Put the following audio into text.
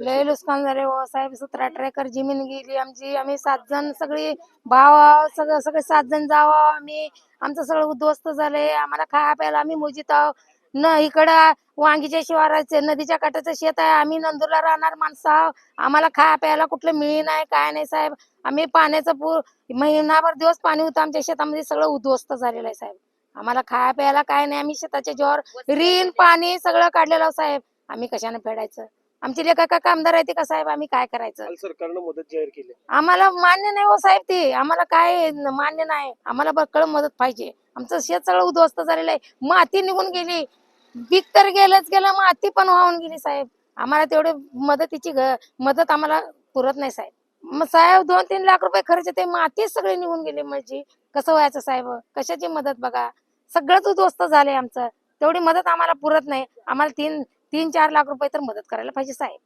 लय नुकसान झाले हो साहेब. सतरा अठरा एकर जमीन गेली आमची. आम्ही सात जण सगळी भाव सगळं सगळे सात जण जावं. आम्ही आमचं सगळं उद्ध्वस्त झाले आम्हाला खाया प्यायला आम्ही मोजित आहोत. न इकडं वांगीच्या शिवाराचे नदीच्या काठाचं शेत आहे. आम्ही नंदूरला राहणार माणसं आहोत. आम्हाला खाया प्यायला कुठलं मिळी नाही काय नाही साहेब. आम्ही पाण्याचं पूर महिनाभर दिवस पाणी होतं आमच्या शेतामध्ये. सगळं उद्ध्वस्त झालेलं आहे साहेब. आम्हाला खाया प्यायला काय नाही. आम्ही शेताच्या जीवावर रीन पाणी सगळं काढलेलं साहेब. आम्ही कशाने फेडायचं? आमची लेखा का कामदार आहे ते का साहेब? आम्ही काय करायचं? काल सरकारनं मदत जाहीर केली. आम्हाला मान्य नाही हो साहेब ते. आम्हाला काय मान्य नाही. आम्हाला बक्कळ मदत पाहिजे. आमचं शेत सगळं उद्ध्वस्त झालेलं आहे. माती निघून गेली. पीक तर गेलंच गेलं माती पण वाहून गेली साहेब. आम्हाला तेवढे मदतीची ग- मदत आम्हाला पुरत नाही साहेब. मग साहेब दोन तीन लाख रुपये खर्च ते मातीच सगळी निघून गेली म्हणजे कसं व्हायचं साहेब? कशाची मदत बघा. सगळंच उद्ध्वस्त झालंय आमचं. तेवढी मदत आम्हाला पुरत नाही. आम्हाला तीन तीन चार लाख रुपये तर मदत करायला पाहिजे साहेब.